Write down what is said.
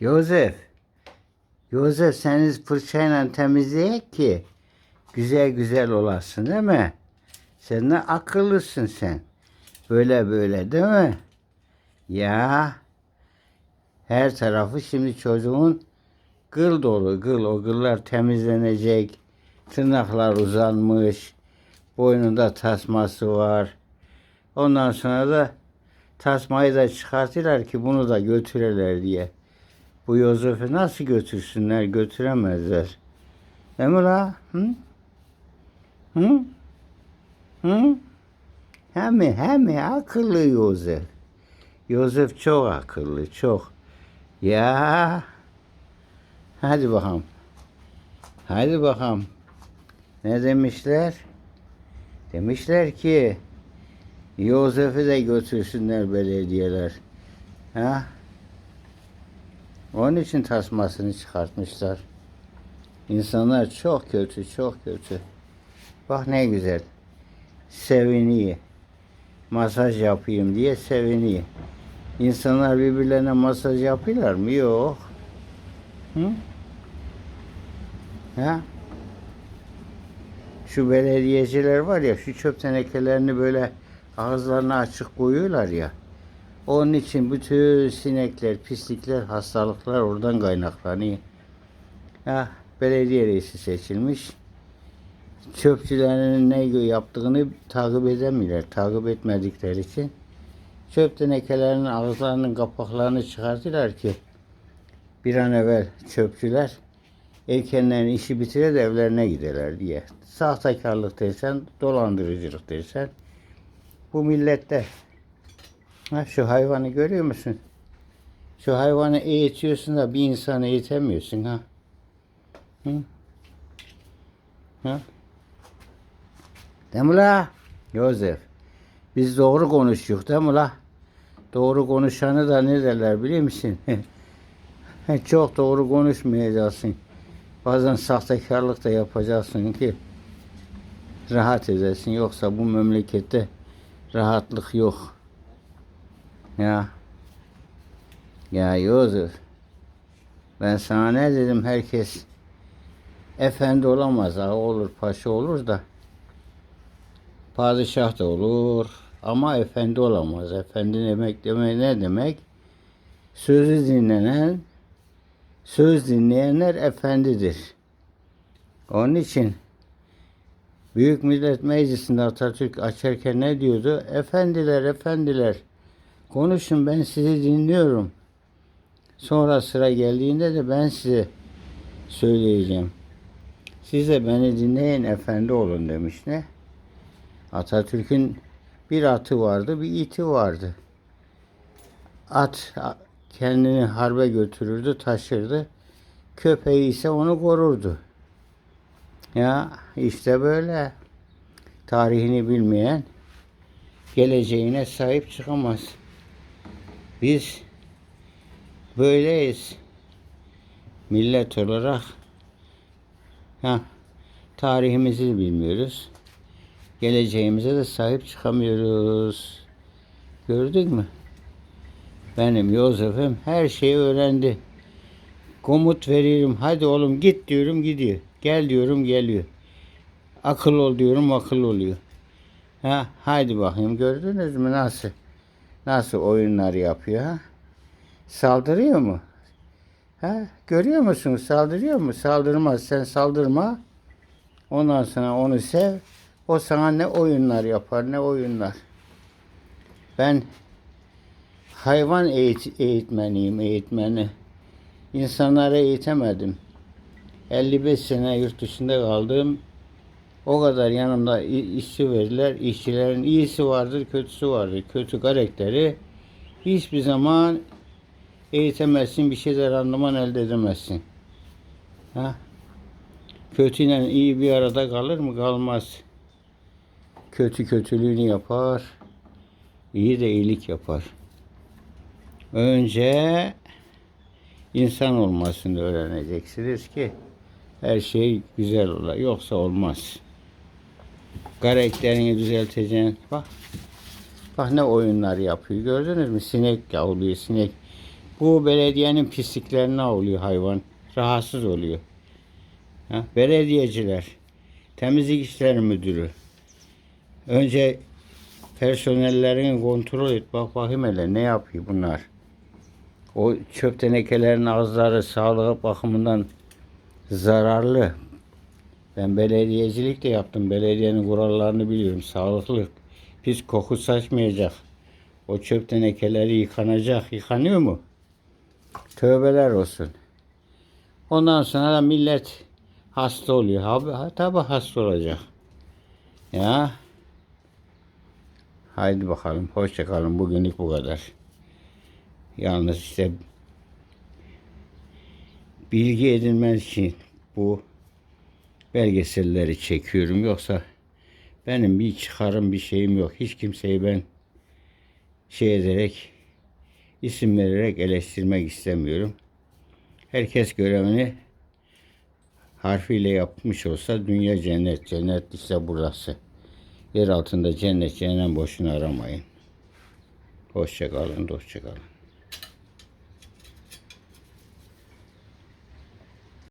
Yosef. Yosef seni fırçayla temizleyek ki güzel güzel olasın değil mi? Sen ne akıllısın sen. Böyle böyle değil mi? Ya her tarafı şimdi çocuğun gıl dolu gıl. O gıllar temizlenecek. Tırnaklar uzanmış. Boynunda tasması var. Ondan sonra da tasmayı da çıkartırlar ki bunu da götürürler diye. Bu Yosef'i nasıl götürsünler? Götüremezler. Değil mi la? Hı? Hı? Hı? Hem? Hem? Akıllı Yosef. Yosef çok akıllı, çok. Ya. Hadi bakalım. Hadi bakalım. Ne demişler? Demişler ki Yosef'i de götürsünler belediyeler. Ha? Onun için tasmasını çıkartmışlar. İnsanlar çok kötü, çok kötü. Bak ne güzel. Seviniyor. Masaj yapayım diye seviniyor. İnsanlar birbirlerine masaj yapıyorlar mı? Yok. Hı? Ha? Şu belediyeciler var ya şu çöp tenekelerini böyle ağızlarını açık koyuyorlar ya. Onun için bütün sinekler, pislikler, hastalıklar oradan kaynaklanıyor. Ya belediye reisi seçilmiş. Çöpçülerin ne yaptığını takip edemiyorlar. Takip etmedikleri için çöp tenekelerinin ağızlarının kapaklarını çıkartıyorlar ki bir an evvel çöpçüler erkenlerin işi bitirir de evlerine giderler diye. Sahtekarlık dersen, dolandırıcılık dersen bu millette Ha, şu hayvanı görüyor musun? Şu hayvanı eğitiyorsun da bir insanı eğitemiyorsun ha. Hı? Ha? Değil mi la? Yosef. Biz doğru konuşuyoruz değil mi la? Doğru konuşanı da ne derler biliyor musun? Çok doğru konuşmayacaksın. Bazen sahtekarlık da yapacaksın ki rahat edesin. Yoksa bu memlekette rahatlık yok. Ya. Ya Yusuf. Ben sana ne dedim herkes efendi olamaz ha olur paşa olur da padişah da olur ama efendi olamaz. Efendi demek demek ne demek? Sözü dinlenen söz dinleyenler efendidir. Onun için Büyük Millet Meclisi'nde Atatürk açarken ne diyordu? Efendiler, efendiler. Konuşun ben sizi dinliyorum. Sonra sıra geldiğinde de ben size söyleyeceğim. Siz de beni dinleyin efendi olun demiş ne? Atatürk'ün bir atı vardı, bir iti vardı. At kendini harbe götürürdü, taşırdı. Köpeği ise onu korurdu. Ya işte böyle. Tarihini bilmeyen geleceğine sahip çıkamaz. Biz böyleyiz. Millet olarak ha, tarihimizi bilmiyoruz. Geleceğimize de sahip çıkamıyoruz. Gördük mü? Benim Yosef'im her şeyi öğrendi. Komut veriyorum. Hadi oğlum git diyorum gidiyor. Gel diyorum geliyor. Akıl ol diyorum akıl oluyor. Ha, hadi bakayım gördünüz mü nasıl? Nasıl oyunlar yapıyor ha? Saldırıyor mu? Ha? Görüyor musun? Saldırıyor mu? Saldırmaz. Sen saldırma. Ondan sonra onu sev. O sana ne oyunlar yapar ne oyunlar. Ben hayvan eğit eğitmeniyim, eğitmeni. İnsanları eğitemedim. 55 sene yurt dışında kaldım. O kadar yanımda işçi verirler. İşçilerin iyisi vardır, kötüsü vardır. Kötü karakteri hiçbir zaman eğitemezsin, bir şeyler randıman elde edemezsin. Ha? Kötüyle iyi bir arada kalır mı? Kalmaz. Kötü kötülüğünü yapar. iyi de iyilik yapar. Önce insan olmasını öğreneceksiniz ki her şey güzel olur. Yoksa olmaz. Karakterini düzelteceksin. Bak. Bak ne oyunlar yapıyor. Gördünüz mü? Sinek yavruyor. Sinek Bu belediyenin pisliklerine oluyor hayvan. Rahatsız oluyor. Ha, belediyeciler, temizlik işleri müdürü. Önce personellerini kontrol et. Bak bakayım hele ne yapıyor bunlar. O çöp tenekelerin ağızları sağlık bakımından zararlı. Ben belediyecilik de yaptım. Belediyenin kurallarını biliyorum. Sağlıklı. Pis koku saçmayacak. O çöp tenekeleri yıkanacak. Yıkanıyor mu? Tövbeler olsun. Ondan sonra da millet hasta oluyor. Ha, tabi hasta olacak. Ya. Haydi bakalım. Hoşça kalın. Bugünlük bu kadar. Yalnız işte bilgi edinmez için bu belgeselleri çekiyorum. Yoksa benim bir çıkarım bir şeyim yok. Hiç kimseyi ben şey ederek isim vererek eleştirmek istemiyorum. Herkes görevini harfiyle yapmış olsa dünya cennet, cennet ise burası. Yer altında cennet, cehennem boşuna aramayın. Hoşça kalın, hoşça kalın.